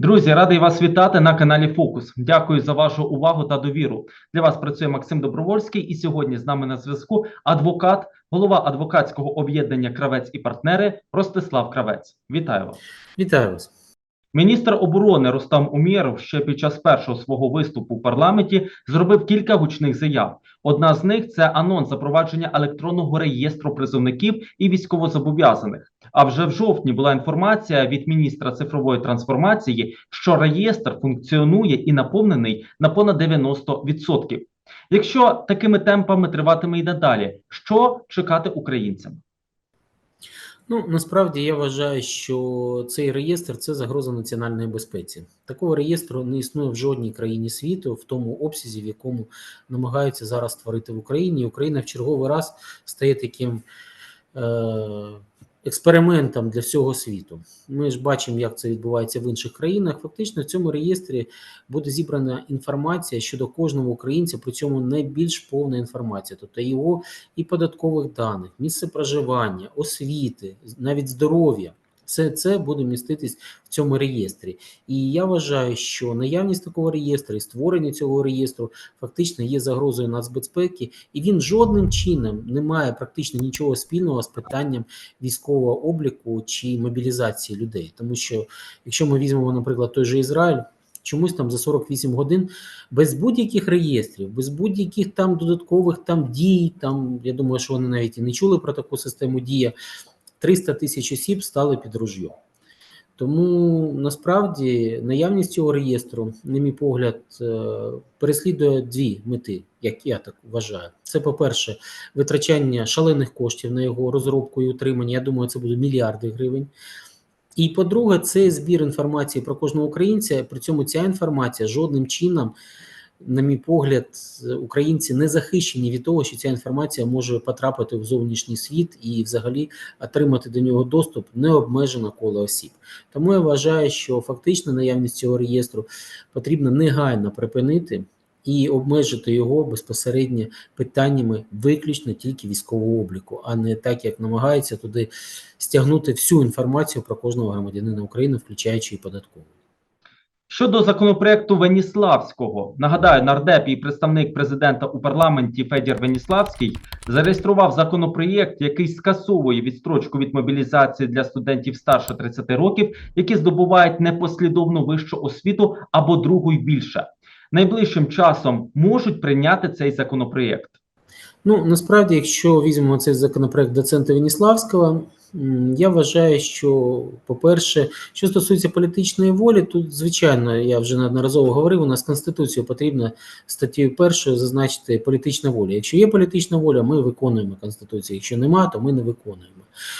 Друзі, радий вас вітати на каналі Фокус. Дякую за вашу увагу та довіру. Для вас працює Максим Добровольський, і сьогодні з нами на зв'язку адвокат, голова адвокатського об'єднання Кравець і партнери Ростислав Кравець. Вітаю вас. Вітаю вас. Міністр оборони Рустам Умєров ще під час першого свого виступу в парламенті зробив кілька гучних заяв. Одна з них це анонс запровадження електронного реєстру призовників і військовозобов'язаних. А вже в жовтні була інформація від міністра цифрової трансформації, що реєстр функціонує і наповнений на понад 90%. Якщо такими темпами триватиме і надалі, що чекати українцям? Ну насправді я вважаю, що цей реєстр це загроза національної безпеці. Такого реєстру не існує в жодній країні світу в тому обсязі, в якому намагаються зараз створити в Україні. Україна в черговий раз стає таким е- експериментом для всього світу. Ми ж бачимо, як це відбувається в інших країнах. Фактично, в цьому реєстрі буде зібрана інформація щодо кожного українця, при цьому найбільш повна інформація, тобто його і податкових даних, місце проживання, освіти, навіть здоров'я. Все це буде міститись в цьому реєстрі. І я вважаю, що наявність такого реєстру і створення цього реєстру фактично є загрозою нацбезпеки, і він жодним чином не має практично нічого спільного з питанням військового обліку чи мобілізації людей. Тому що, якщо ми візьмемо, наприклад, той же Ізраїль. Чомусь там за 48 годин без будь-яких реєстрів, без будь-яких там додаткових там дій. Там я думаю, що вони навіть і не чули про таку систему дія. 300 тисяч осіб стали під ружьом. Тому насправді наявність цього реєстру, на мій погляд, переслідує дві мети, як я так вважаю. Це, по-перше, витрачання шалених коштів на його розробку і утримання. Я думаю, це буде мільярди гривень. І по-друге, це збір інформації про кожного українця. При цьому ця інформація жодним чином, на мій погляд, українці не захищені від того, що ця інформація може потрапити в зовнішній світ і, взагалі, отримати до нього доступ необмежено коло осіб. Тому я вважаю, що фактично наявність цього реєстру потрібно негайно припинити. І обмежити його безпосередньо питаннями виключно тільки військового обліку, а не так, як намагаються туди стягнути всю інформацію про кожного громадянина України, включаючи і податкову. Щодо законопроекту Веніславського, нагадаю, нардеп і представник президента у парламенті Федір Веніславський зареєстрував законопроєкт, який скасовує відстрочку від мобілізації для студентів старше 30 років, які здобувають непослідовну вищу освіту або другу й більше. Найближчим часом можуть прийняти цей законопроєкт. Ну насправді, якщо візьмемо цей законопроект доцента Веніславського, я вважаю, що, по-перше, що стосується політичної волі, тут, звичайно, я вже неодноразово говорив, у нас Конституцію потрібно статтєю першою зазначити політична воля. Якщо є політична воля, ми виконуємо Конституцію. Якщо немає, то ми не виконуємо.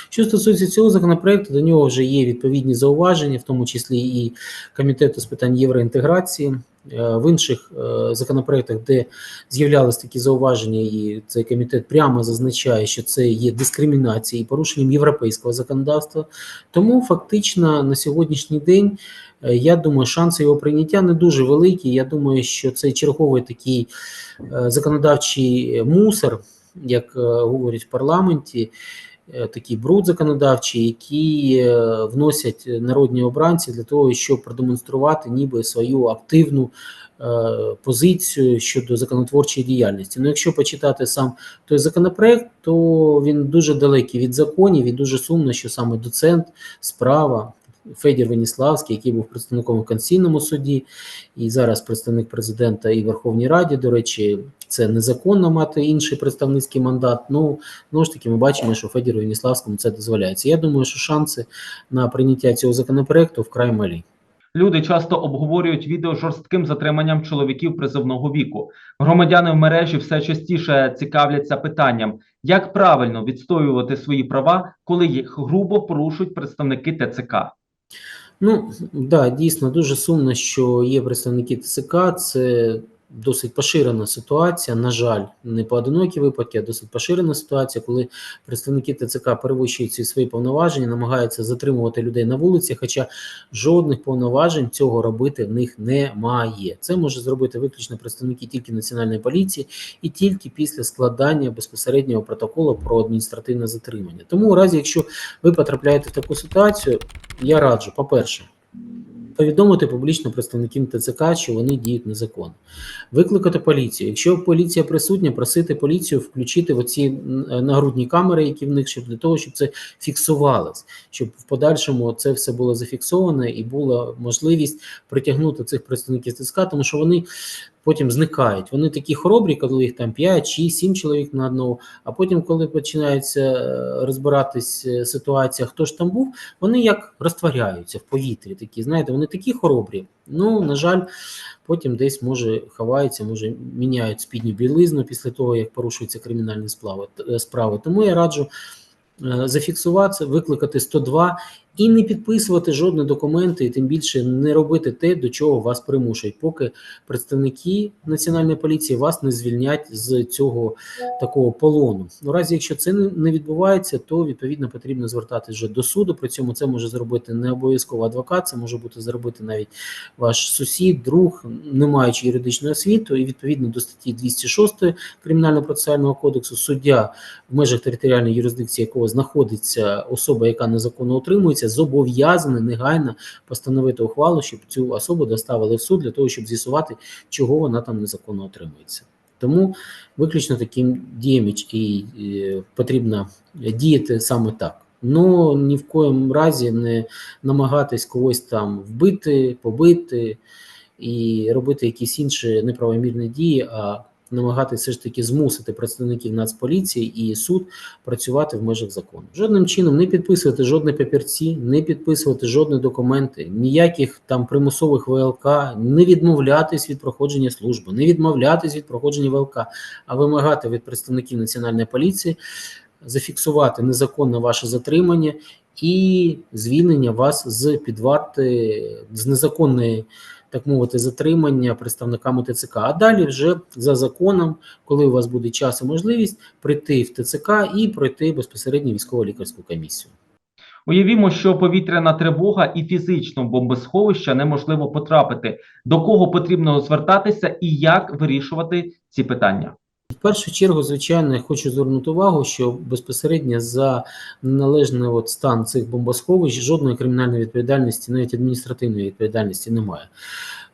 Що стосується цього законопроекту, до нього вже є відповідні зауваження, в тому числі і Комітету з питань євроінтеграції. В інших законопроектах, де з'являлись такі зауваження, і цей комітет прямо зазначає, що це є дискримінацією і порушенням європейського законодавства. Тому фактично на сьогоднішній день я думаю, шанси його прийняття не дуже великі. Я думаю, що це черговий такий законодавчий мусор, як говорять в парламенті. Такий бруд законодавчий, які вносять народні обранці для того, щоб продемонструвати ніби свою активну позицію щодо законотворчої діяльності. Ну, якщо почитати сам той законопроект, то він дуже далекий від законів і дуже сумно, що саме доцент справа Федір Веніславський, який був представником у Конституційному суді, і зараз представник президента і Верховній Раді. До речі, це незаконно мати інший представницький мандат. Ну знову ж таки, ми бачимо, що Федіру Веніславському це дозволяється. Я думаю, що шанси на прийняття цього законопроекту вкрай малі. Люди часто обговорюють відео жорстким затриманням чоловіків призовного віку. Громадяни в мережі все частіше цікавляться питанням, як правильно відстоювати свої права, коли їх грубо порушують представники ТЦК. Ну да, дійсно дуже сумно, що є представники ТСК. Це досить поширена ситуація. На жаль, не поодинокі випадки, а досить поширена ситуація, коли представники ТЦК перевищують ці свої повноваження, намагаються затримувати людей на вулиці, хоча жодних повноважень цього робити в них немає. Це може зробити виключно представники тільки національної поліції і тільки після складання безпосереднього протоколу про адміністративне затримання. Тому, у разі, якщо ви потрапляєте в таку ситуацію, я раджу, по-перше. Повідомити публічно представників ТЦК, що вони діють незаконно, викликати поліцію. Якщо поліція присутня, просити поліцію включити в оці нагрудні камери, які в них щоб для того, щоб це фіксувалось, щоб в подальшому це все було зафіксовано і була можливість притягнути цих представників ТЦК, тому що вони потім зникають. Вони такі хоробрі, коли їх там 5, 6, 7 чоловік на одного. А потім, коли починається е, розбиратись е, ситуація, хто ж там був, вони як розтворяються в повітрі. Такі, знаєте, вони такі хоробрі. Ну, на жаль, потім десь може ховаються, може міняють спідню білизну після того, як порушуються кримінальні справи. Тому я раджу е, зафіксуватися, викликати 102 і не підписувати жодні документи, і тим більше не робити те, до чого вас примушують, поки представники національної поліції вас не звільнять з цього такого полону. У разі, якщо це не відбувається, то відповідно потрібно звертатись вже до суду. При цьому це може зробити не обов'язково адвокат, це може бути зробити навіть ваш сусід, друг, не маючи юридичної освіти, і відповідно до статті 206 кримінального процесуального кодексу суддя в межах територіальної юрисдикції, якого знаходиться особа, яка незаконно утримується, зобов'язаний негайно постановити ухвалу, щоб цю особу доставили в суд для того, щоб з'ясувати, чого вона там незаконно отримується. Тому виключно таким діям і е, потрібно діяти саме так. Ну ні в коєму разі не намагатись когось там вбити, побити і робити якісь інші неправомірні дії, а намагатися все ж таки змусити представників Нацполіції і суд працювати в межах закону. Жодним чином не підписувати жодні папірці, не підписувати жодні документи, ніяких там примусових ВЛК, не відмовлятись від проходження служби, не відмовлятись від проходження ВЛК, а вимагати від представників національної поліції зафіксувати незаконне ваше затримання і звільнення вас з підварти з незаконної. Так мовити, затримання представниками ТЦК. А далі вже за законом, коли у вас буде час і можливість, прийти в ТЦК і пройти безпосередньо військово-лікарську комісію. Уявімо, що повітряна тривога і фізично в бомбосховище неможливо потрапити. До кого потрібно звертатися і як вирішувати ці питання? Першу чергу, звичайно, я хочу звернути увагу, що безпосередньо за належний от стан цих бомбосховищ жодної кримінальної відповідальності, навіть адміністративної відповідальності немає.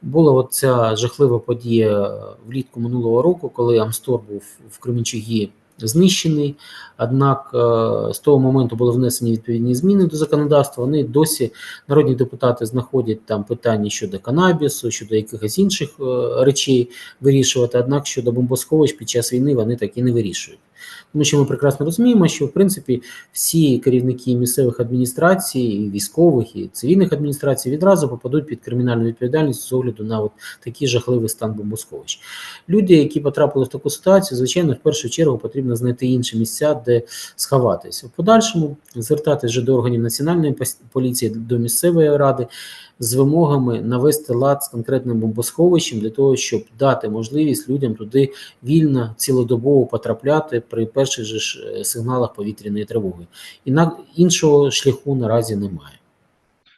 Була ця жахлива подія влітку минулого року, коли Амстор був в Кременчугі знищений. Однак е, з того моменту були внесені відповідні зміни до законодавства. Вони досі народні депутати знаходять там питання щодо канабісу, щодо якихось інших е, речей вирішувати. Однак щодо бомбосховищ під час війни вони так і не вирішують. Тому що ми прекрасно розуміємо, що в принципі всі керівники місцевих адміністрацій, і військових і цивільних адміністрацій відразу попадуть під кримінальну відповідальність з огляду на от такий жахливий стан бомбосховищ. Люди, які потрапили в таку ситуацію, звичайно, в першу чергу потрібно знайти інші місця, де сховатися. В подальшому звертатись вже до органів національної поліції, до місцевої ради з вимогами навести лад з конкретним бомбосховищем для того, щоб дати можливість людям туди вільно цілодобово потрапляти при перших же е, сигналах повітряної тривоги. Інак іншого шляху наразі немає.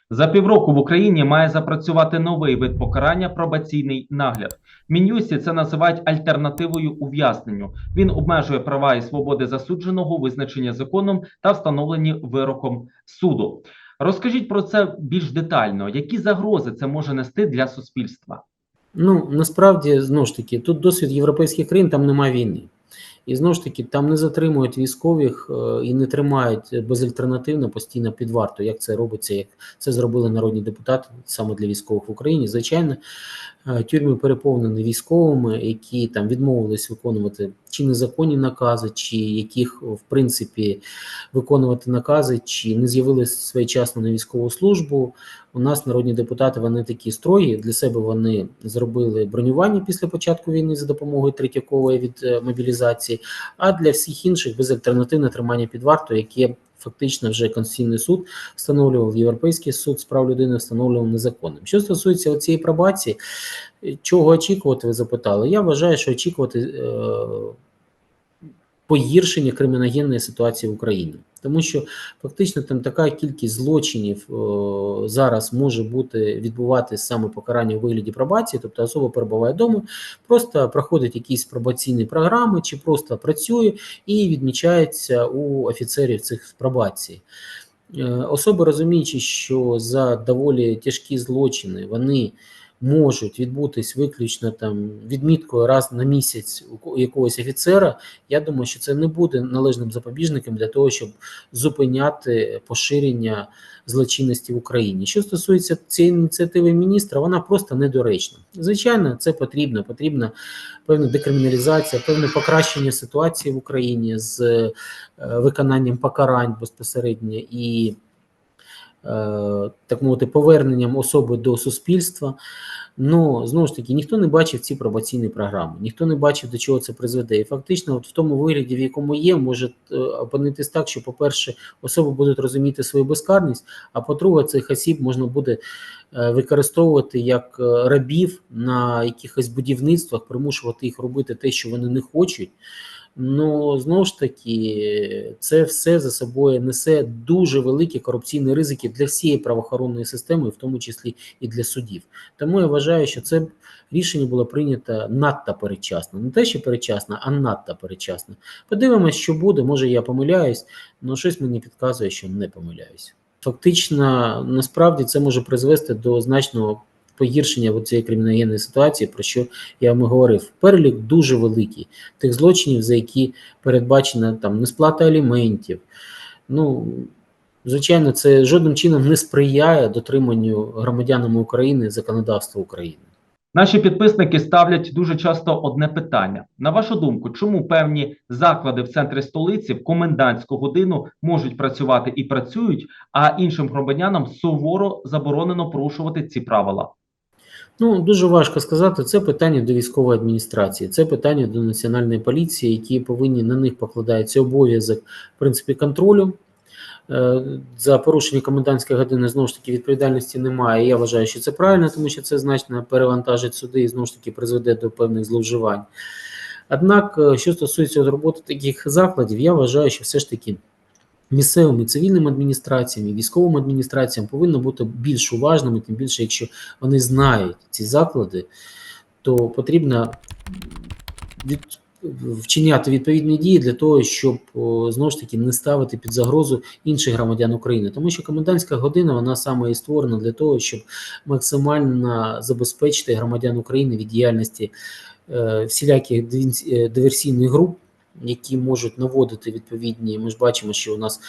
За півроку в Україні має запрацювати новий вид покарання пробаційний нагляд. Мін'юсті це називають альтернативою ув'язненню. Він обмежує права і свободи засудженого, визначення законом та встановлені вироком суду. Розкажіть про це більш детально. Які загрози це може нести для суспільства? Ну насправді знову ж таки тут досвід європейських країн, там немає війни. І знову ж таки, там не затримують військових е, і не тримають безальтернативно постійно під варту, як це робиться, як це зробили народні депутати саме для військових в Україні. Звичайно, тюрми переповнені військовими, які там відмовились виконувати чи незаконні накази, чи яких в принципі виконувати накази, чи не з'явилися своєчасно на військову службу. У нас народні депутати вони такі строї. Для себе вони зробили бронювання після початку війни за допомогою Третьякової від е, мобілізації. А для всіх інших безальтернативне тримання під вартою, яке фактично вже Конституційний суд встановлював Європейський суд з прав людини, встановлював незаконним. Що стосується цієї пробації, чого очікувати, ви запитали. Я вважаю, що очікувати. Е- Погіршення криміногенної ситуації в Україні, тому що фактично там така кількість злочинів о, зараз може бути відбуватися саме покарання у вигляді пробації, тобто особа перебуває вдома, просто проходить якісь пробаційні програми, чи просто працює і відмічається у офіцерів цих пробацій. Е, Особи розуміючи, що за доволі тяжкі злочини вони можуть відбутись виключно там відміткою раз на місяць у якогось офіцера, я думаю, що це не буде належним запобіжником для того, щоб зупиняти поширення злочинності в Україні. Що стосується цієї ініціативи міністра, вона просто недоречна. Звичайно, це потрібно. Потрібна певна декриміналізація, певне покращення ситуації в Україні з е, виконанням покарань безпосередньо і так мовити поверненням особи до суспільства. Ну знову ж таки, ніхто не бачив ці пробаційні програми, ніхто не бачив, до чого це призведе. І фактично, от в тому вигляді, в якому є, може е, опинитись так, що, по-перше, особи будуть розуміти свою безкарність, а по-друге, цих осіб можна буде е, використовувати як е, рабів на якихось будівництвах, примушувати їх робити те, що вони не хочуть. Ну знову ж таки, це все за собою несе дуже великі корупційні ризики для всієї правоохоронної системи, в тому числі і для судів. Тому я вважаю, що це рішення було прийнято надто передчасно. Не те, що передчасно, а надто передчасно. Подивимось, що буде. Може, я помиляюсь, але щось мені підказує, що не помиляюсь. Фактично, насправді це може призвести до значного погіршення цієї криміногенної ситуації, про що я вам говорив. Перелік дуже великий тих злочинів, за які передбачена там несплата аліментів. Ну, звичайно, це жодним чином не сприяє дотриманню громадянами України законодавства України. Наші підписники ставлять дуже часто одне питання. На вашу думку, чому певні заклади в центрі столиці в комендантську годину можуть працювати і працюють, а іншим громадянам суворо заборонено порушувати ці правила? Ну, дуже важко сказати. Це питання до військової адміністрації, це питання до національної поліції, які повинні на них покладається обов'язок в принципі контролю. Е, За порушення комендантської години знову ж таки відповідальності немає. Я вважаю, що це правильно, тому що це значно перевантажить суди і знову ж таки призведе до певних зловживань. Однак, е, що стосується роботи таких закладів, я вважаю, що все ж таки місцевим цивільним адміністраціям, і військовим адміністраціям повинно бути більш уважними, тим більше, якщо вони знають ці заклади, то потрібно від, вчиняти відповідні дії для того, щоб знову ж таки не ставити під загрозу інших громадян України, тому що комендантська година вона саме і створена для того, щоб максимально забезпечити громадян України від діяльності е, всіляких е, диверсійних груп, які можуть наводити відповідні. Ми ж бачимо, що у нас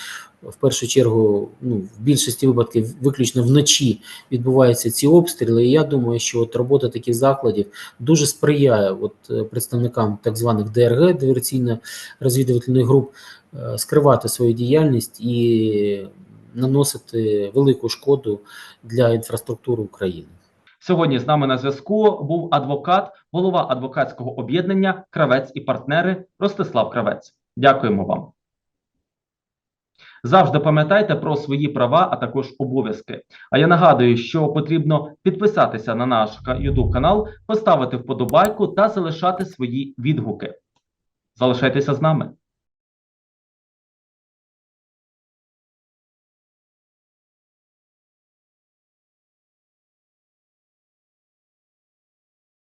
в першу чергу, ну в більшості випадків, виключно вночі відбуваються ці обстріли. І я думаю, що от робота таких закладів дуже сприяє от е, представникам так званих ДРГ диверсійно-розвідувальних груп е, скривати свою діяльність і наносити велику шкоду для інфраструктури України. Сьогодні з нами на зв'язку був адвокат, голова адвокатського об'єднання Кравець і партнери Ростислав Кравець. Дякуємо вам. Завжди пам'ятайте про свої права, а також обов'язки. А я нагадую, що потрібно підписатися на наш YouTube канал, поставити вподобайку та залишати свої відгуки. Залишайтеся з нами.